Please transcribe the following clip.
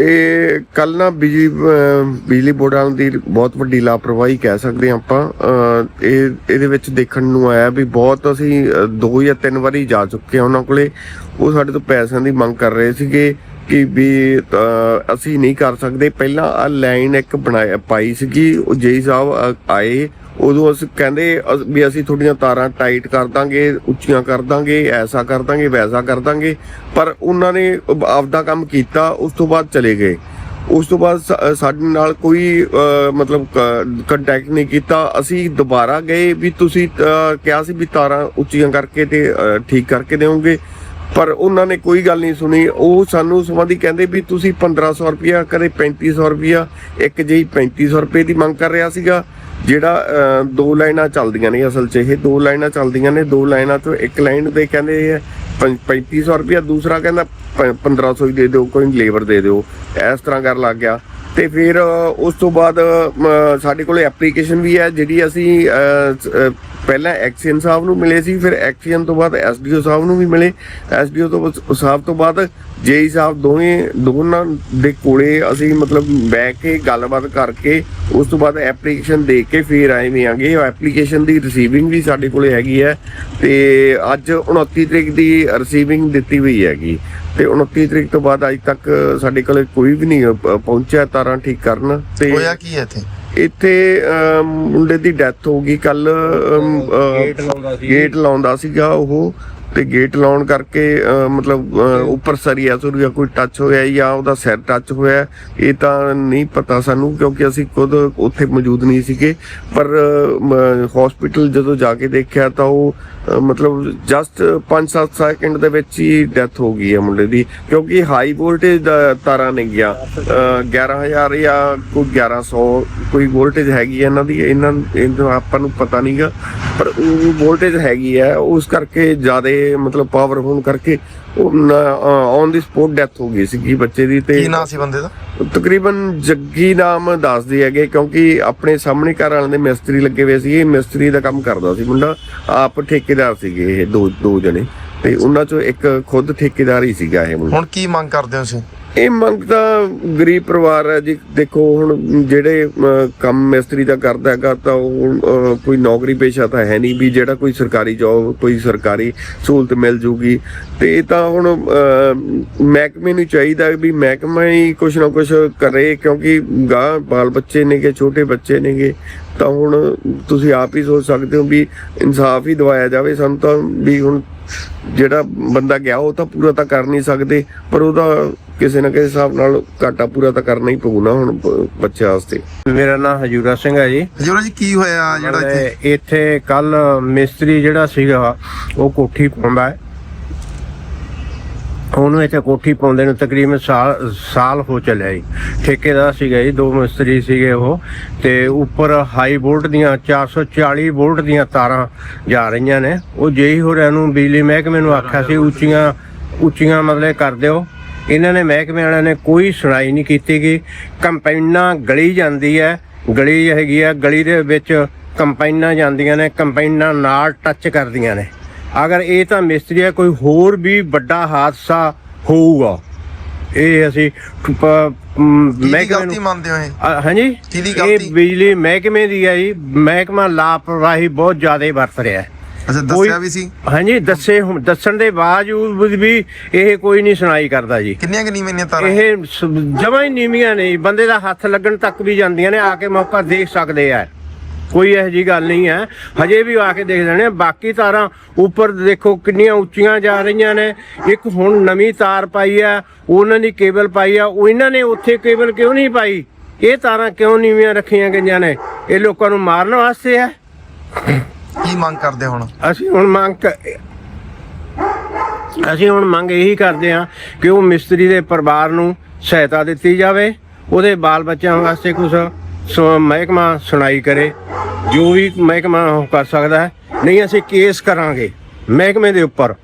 ਇਹ ਕੱਲ ਨਾ ਬਿਜਲੀ ਬਿਜਲੀ ਬੋਰਡ ਵਾਲਿਆਂ ਦੀ ਬਹੁਤ ਵੱਡੀ ਲਾਪਰਵਾਹੀ ਕਹਿ ਸਕਦੇ ਹਾਂ ਆਪਾਂ। ਇਹ, ਇਹਦੇ ਵਿੱਚ ਦੇਖਣ ਨੂੰ ਆਇਆ ਵੀ ਬਹੁਤ ਅਸੀਂ ਦੋ ਜਾਂ ਤਿੰਨ ਵਾਰੀ ਜਾ ਚੁੱਕੇ ਹਾਂ ਉਹਨਾਂ ਕੋਲੇ। ਉਹ ਸਾਡੇ ਤੋਂ ਪੈਸਿਆਂ ਦੀ ਮੰਗ ਕਰ ਰਹੇ ਸੀਗੇ ਕਿ ਵੀ ਅਸੀਂ ਨਹੀਂ ਕਰ ਸਕਦੇ। ਪਹਿਲਾਂ ਆ ਲਾਈਨ ਇੱਕ ਬਣਾਇਆ, ਪਾਈ ਸੀਗੀ, ਉਹ ਜੇਈ ਸਾਹਿਬ ਆਏ ਉਦੋਂ ਅਸੀਂ ਕਹਿੰਦੇ ਅਸ- ਵੀ ਅਸੀਂ ਤੁਹਾਡੀਆਂ ਤਾਰਾਂ ਟਾਈਟ ਕਰ ਦਾਂਗੇ ਉੱਚੀਆਂ ਕਰ ਦਾਂਗੇ ਐਸਾ ਕਰ ਦਾਂਗੇ ਵੈਸਾ ਕਰ ਦਾਂਗੇ। ਪਰ ਉਹਨਾਂ ਨੇ ਆਪਦਾ ਕੰਮ ਕੀਤਾ ਉਸ ਤੋਂ ਬਾਅਦ ਚਲੇ ਗਏ। ਉਸ ਤੋਂ ਬਾਅਦ ਸਾ- ਸਾਡੇ ਨਾਲ ਕੋਈ ਅਹ, ਮਤਲਬ ਕੰਟੈਕਟ ਨਹੀਂ ਕੀਤਾ। ਅਸੀਂ ਦੁਬਾਰਾ ਗਏ ਵੀ ਤੁਸੀਂ ਅਹ, ਕਿਹਾ ਸੀ ਵੀ ਤਾਰਾਂ ਉੱਚੀਆਂ ਕਰਕੇ ਤੇ ਅਹ, ਠੀਕ ਕਰਕੇ ਦੇਵੋਗੇ ਪਰ ਉਹਨਾਂ ਨੇ ਕੋਈ ਗੱਲ ਨਹੀਂ ਸੁਣੀ। ਉਹ ਸਾਨੂੰ ਸੰਬੰਧੀ ਕਹਿੰਦੇ ਵੀ ਤੁਸੀਂ 1500 ਰੁਪਇਆ ਕਦੇ 3500 ਰੁਪਇਆ ਇੱਕ ਜਿਹੀ 3500 ਰੁਪਏ ਦੀ ਮੰਗ ਕਰ ਰਿਹਾ ਸੀਗਾ। ਜਿਹੜਾ ਅਹ, ਦੋ ਲਾਈਨਾਂ ਚੱਲਦੀਆਂ ਨੇ ਅਸਲ 'ਚ ਇਹ ਦੋ ਲਾਈਨਾਂ ਚੱਲਦੀਆਂ ਨੇ ਦੋ ਲਾਈਨਾਂ ਤੋਂ ਇੱਕ ਲਾਈਨ ਦੇ ਕਹਿੰਦੇ 3500 ਰੁਪਿਆ ਦੂਸਰਾ ਕਹਿੰਦਾ 1500 ਹੀ ਦੇ ਦਿਓ ਕੋਈ ਲੇਬਰ ਦੇ ਦਿਓ ਇਸ ਤਰ੍ਹਾਂ ਕਰ ਲੱਗ ਗਿਆ। ਤੇ ਫਿਰ ਉਸ ਤੋਂ ਬਾਅਦ ਸਾਡੇ ਕੋਲੇ ਐਪਲੀਕੇਸ਼ਨ ਵੀ ਹੈ ਜਿਹੜੀ ਅਸੀਂ ਪਹਿਲਾਂ ਐਕਸੀਅਨ ਸਾਹਿਬ ਨੂੰ ਮਿਲੇ ਸੀ ਫਿਰ ਐਕਸੀਅਨ ਤੋਂ ਬਾਅਦ ਐਸਡੀਓ ਸਾਹਿਬ ਨੂੰ ਵੀ ਮਿਲੇ। ਐਸਡੀਓ ਤੋਂ ਸਾਹਿਬ ਤੋਂ ਬਾਅਦ ਜੇਈ ਸਾਹਿਬ ਦੋਵੇਂ ਦੋਨਾਂ ਦੇ ਕੋਲੇ ਅਸੀਂ ਮਤਲਬ ਬਹਿ ਕੇ ਗੱਲਬਾਤ ਕਰਕੇ ਉਸ ਤੋਂ ਬਾਅਦ ਐਪਲੀਕੇਸ਼ਨ ਦੇ ਕੇ ਫਿਰ ਆਏ ਵੀ ਆਂਗੇ ਐਪਲੀਕੇਸ਼ਨ ਦੀ ਰਿਸੀਵਿੰਗ ਵੀ ਸਾਡੇ ਕੋਲੇ ਹੈਗੀ ਹੈ ਤੇ ਅੱਜ 29 ਤਰੀਕ ਦੀ ਰਿਸੀਵਿੰਗ ਦਿੱਤੀ ਹੋਈ ਹੈਗੀ। ਤੇ 29 ਤਰੀਕ ਤੋਂ ਬਾਅਦ ਅੱਜ ਤੱਕ ਸਾਡੇ ਕੋਲੇ ਕੋਈ ਵੀ ਨਹੀਂ ਪਹੁੰਚਿਆ ਤਾਰਾਂ ਠੀਕ ਕਰਨ ਤੇ ਹੋਇਆ ਕੀ ਹੈ ਇੱਥੇ? ਇੱਥੇ ਮੁੰਡੇ ਦੀ ਡੈਥ ਹੋ ਗਈ। ਕੱਲ ਗੇਟ ਲਾਉਂਦਾ ਸੀ। ਗੇਟ ਲਾਉਂਦਾ ਸੀਗਾ ਉਹ। ਤੇ ਗੇਟ ਲਾਉਣ ਕਰਕੇ ਮਤਲਬ ਉੱਪਰ ਸਰੀਆ ਸੁਰੀਆ ਕੋਈ ਟੱਚ ਹੋਇਆ ਜਾਂ ਉਹਦਾ ਸਿਰ ਟੱਚ ਹੋਇਆ ਇਹ ਤਾਂ ਨਹੀਂ ਪਤਾ ਸਾਨੂੰ ਕਿਉਂਕਿ ਅਸੀਂ ਖੁਦ ਉੱਥੇ ਮੌਜੂਦ ਨਹੀਂ ਸੀਗੇ। ਪਰ ਹਸਪੀਟਲ ਜਦੋਂ ਜਾ ਕੇ ਦੇਖਿਆ ਤਾਂ ਉਹ ਮਤਲਬ ਜਸਟ 5-7 ਸੈਕਿੰਡ ਦੇ ਵਿੱਚ ਹੀ ਡੈਥ ਹੋ ਗਈ ਹੈ ਮੁੰਡੇ ਦੀ। ਕਿਉਂਕਿ ਹਾਈ ਵੋਲਟੇਜ ਦਾ ਤਾਰਾਂ ਨੇ ਗਿਆ। ਅ, 11000 ਜਾਂ ਕੋਈ 1100 ਕੋਈ ਵੋਲਟੇਜ ਹੈਗੀ ਹੈ ਇਹਨਾਂ ਦੀ। ਇਹਨਾਂ ਇਹਨਾਂ ਆਪਾਂ ਨੂੰ ਪਤਾ ਨਹੀਂਗਾ ਪਰ ਉਹ ਵੋਲਟੇਜ ਹੈਗੀ ਹੈ ਉਸ ਕਰਕੇ ਜ਼ਿਆਦਾ ਮਤਲਬ ਪਾਵਰ ਹੋਣ ਕਰਕੇ ਔਨ ਦੀ ਸਪੋਟ ਡੈਥ ਹੋ ਗਈ ਸੀ ਬੱਚੇ ਦੀ ਤੇ ਕੀ ਨਾਂ ਸੀ ਬੰਦੇ ਦਾ? ਤਕਰੀਬਨ ਜੱਗੀ ਨਾਮ ਦੱਸਦੇ ਹੈਗੇ ਕਿਉਂਕਿ ਆਪਣੇ ਸਾਹਮਣੇ ਘਰ ਵਾਲਿਆਂ ਦੇ ਮਿਸਤਰੀ ਲੱਗੇ ਹੋਏ ਸੀ ਇਹ ਮਿਸਤਰੀ ਦਾ ਕੰਮ ਕਰਦਾ ਸੀ ਮੁੰਡਾ ਆਪ ਠੇਕੇਦਾਰ ਸੀਗੇ ਇਹ ਦੋ ਦੋ ਜਣੇ ਤੇ ਉਹਨਾਂ ਚੋਂ ਇੱਕ ਖੁਦ ਠੇਕੇਦਾਰ ਹੀ ਸੀਗਾ ਇਹ ਮੁੰਡਾ। ਹੁਣ ਕੀ ਮੰਗ ਕਰਦੇ ਹੋ ਤੁਸੀਂ? ਇਹ ਮੰਗ ਤਾਂ ਗਰੀਬ ਪਰਿਵਾਰ ਹੈ ਜੀ। ਦੇਖੋ, ਹੁਣ ਜਿਹੜੇ ਕੰਮ ਮਿਸਤਰੀ ਦਾ ਕਰਦਾ ਹੈਗਾ, ਤਾਂ ਉਹ ਕੋਈ ਨੌਕਰੀ ਪੇਸ਼ਾ ਤਾਂ ਹੈ ਨਹੀਂ ਵੀ ਜਿਹੜਾ ਕੋਈ ਸਰਕਾਰੀ ਜੌਬ ਕੋਈ ਸਰਕਾਰੀ ਸਹੂਲਤ ਮਿਲ ਜੂਗੀ। ਤੇ ਇਹ ਤਾਂ ਹੁਣ ਮਹਿਕਮੇ ਨੂੰ ਚਾਹੀਦਾ ਵੀ ਮਹਿਕਮਾ ਹੀ ਕੁਛ ਨਾ ਕੁਛ ਕਰੇ, ਕਿਉਂਕਿ ਗਾਂ, ਬਾਲ ਬੱਚੇ ਨੇਗੇ, ਛੋਟੇ ਬੱਚੇ ਨੇਗੇ, ਤਾਂ ਹੁਣ ਤੁਸੀਂ ਆਪ ਹੀ ਸੋਚ ਸਕਦੇ ਹੋ ਵੀ ਇਨਸਾਫ ਹੀ ਦਵਾਇਆ ਜਾਵੇ। ਸਾਨੂੰ ਤਾਂ ਵੀ ਹੁਣ ਜਿਹੜਾ ਬੰਦਾ ਗਿਆ, ਉਹ ਤਾਂ ਪੂਰਾ ਤਾਂ ਕਰ ਨਹੀਂ ਸਕਦੇ, ਪਰ ਉਹਦਾ ਕਿਸੇ ਨਾ ਕਿਸੇ ਹਿਸਾਬ ਨਾਲ ਘਾਟਾ ਪੂਰਾ ਤਾਂ ਕਰਨਾ ਹੀ ਪਊ ਨਾ ਹੁਣ ਬੱਚਿਆਂ ਵਾਸਤੇ। ਮੇਰਾ ਨਾਮ ਹਜੂਰਾ ਸਿੰਘ ਹੈ ਜੀ। ਹਜੂਰਾ ਜੀ ਕੀ ਹੋਇਆ ਜਿਹੜਾ ਇੱਥੇ? ਇੱਥੇ ਕੱਲ ਮਿਸਤਰੀ ਜਿਹੜਾ ਸੀਗਾ ਉਹ ਕੋਠੀ ਪਾਉਂਦਾ ਹੈ। ਉਹਨੂੰ ਇੱਥੇ ਕੋਠੀ ਪਾਉਂਦੇ ਨੂੰ ਤਕਰੀਬਨ ਸਾਲ ਸਾਲ ਹੋ ਚੱਲਿਆ ਜੀ। ਠੇਕੇਦਾਰ ਸੀਗਾ ਜੀ ਦੋ ਮਿਸਤਰੀ ਸੀਗੇ ਉਹ। ਤੇ ਉੱਪਰ ਹਾਈ ਵੋਲਟ ਦੀਆਂ 440 ਵੋਲਟ ਦੀਆਂ ਤਾਰਾਂ ਜਾ ਰਹੀਆਂ ਨੇ। ਉਹ ਜੇਈ ਹੋਰਾਂ ਨੂੰ ਬਿਜਲੀ ਮਹਿਕਮੇ ਨੂੰ ਆਖਿਆ ਸੀ ਉੱਚੀਆਂ ਉੱਚੀਆਂ ਮਤਲਬ ਕਰ ਦਿਓ। ਇਹਨਾਂ ਨੇ ਮਹਿਕਮੇ ਵਾਲਿਆਂ ਨੇ ਕੋਈ ਸੁਣਾਈ ਨਹੀਂ ਕੀਤੀ ਗੀ ਕੰਪਾਈਨਾਂ ਗਲੀ ਜਾਂਦੀ ਹੈ ਗਲੀ ਹੈਗੀ ਆ ਗਲੀ ਦੇ ਵਿੱਚ ਕੰਪਾਈਨਾਂ ਜਾਂਦੀਆਂ ਨੇ ਕੰਪਾਈਨਾਂ ਨਾਲ ਟੱਚ ਕਰਦੀਆਂ ਨੇ। ਅਗਰ ਇਹ ਤਾਂ ਮਿਸਤਰੀ ਹੈ ਕੋਈ ਹੋਰ ਵੀ ਵੱਡਾ ਹਾਦਸਾ ਹੋਊਗਾ। ਇਹ ਅਸੀਂ ਮਹਿਕਮੇ ਮੰਨਦੇ ਹੋ ਹਾਂਜੀ? ਇਹ? ਬਿਜਲੀ ਮਹਿਕਮੇ ਦੀ ਹੈ ਜੀ। ਮਹਿਕਮਾ ਲਾਪਰਵਾਹੀ ਬਹੁਤ ਜ਼ਿਆਦਾ ਵਰਤ ਰਿਹਾ ਹੈ। ਅੱਛਾ ਦੱਸਿਆ ਵੀ ਸੀ? ਹਾਂਜੀ ਦੱਸੇ ਹੁਣ ਦੱਸਣ ਦੇ ਬਾਵਜੂਦ ਵੀ ਇਹ ਕੋਈ ਨਹੀਂ ਸੁਣਾਈ ਕਰਦਾ ਜੀ। ਕਿੰਨੀਆਂ ਕਿ ਨੀਵੀਆਂ ਤਾਰਾਂ? ਇਹ ਜਮਾਂ ਹੀ ਨੀਵੀਆਂ ਨੇ ਜੀ। ਬੰਦੇ ਦਾ ਹੱਥ ਲੱਗਣ ਤੱਕ ਵੀ ਜਾਂਦੀਆਂ ਨੇ ਆ ਕੇ ਮੌਕਾ ਦੇਖ ਸਕਦੇ ਆ। ਕੋਈ ਇਹੋ ਜੀ ਗੱਲ ਨਹੀਂ ਹੈ। ਹਜੇ ਵੀ ਆ ਕੇ ਦੇਖ ਲੈਣੇ ਬਾਕੀ ਤਾਰਾਂ ਉੱਪਰ ਦੇਖੋ ਕਿੰਨੀਆਂ ਉੱਚੀਆਂ ਜਾ ਰਹੀਆਂ ਨੇ। ਇੱਕ ਹੁਣ ਨਵੀਂ ਤਾਰ ਪਾਈ ਆ ਉਹਨਾਂ ਦੀ ਕੇਬਲ ਪਾਈ ਆ। ਉਹ ਇਹਨਾਂ ਨੇ ਉੱਥੇ ਕੇਬਲ ਕਿਉਂ ਨਹੀਂ ਪਾਈ? ਇਹ ਤਾਰਾਂ ਕਿਉਂ ਨੀਵੀਆਂ ਰੱਖੀਆਂ ਗਈਆਂ ਨੇ? ਇਹ ਲੋਕਾਂ ਨੂੰ ਮਾਰਨ ਵਾਸਤੇ ਹੈ ਕੀ ਮੰਗ ਕਰਦੇ ਹੁਣ? ਅਸੀਂ ਹੁਣ ਮੰਗ ਕ- ਅਸੀਂ ਹੁਣ ਮੰਗ ਇਹੀ ਕਰਦੇ ਹਾਂ ਕਿ ਉਹ ਮਿਸਤਰੀ ਦੇ ਪਰਿਵਾਰ ਨੂੰ ਸਹਾਇਤਾ ਦਿੱਤੀ ਜਾਵੇ, ਉਹਦੇ ਬਾਲ ਬੱਚਿਆਂ ਵਾਸਤੇ ਕੁਝ ਮਹਿਕਮਾ ਸੁਣਾਈ ਕਰੇ, ਜੋ ਵੀ ਮਹਿਕਮਾ ਉਹ ਕਰ ਸਕਦਾ ਹੈ। ਨਹੀਂ, ਅਸੀਂ ਕੇਸ ਕਰਾਂਗੇ ਮਹਿਕਮੇ ਦੇ ਉੱਪਰ।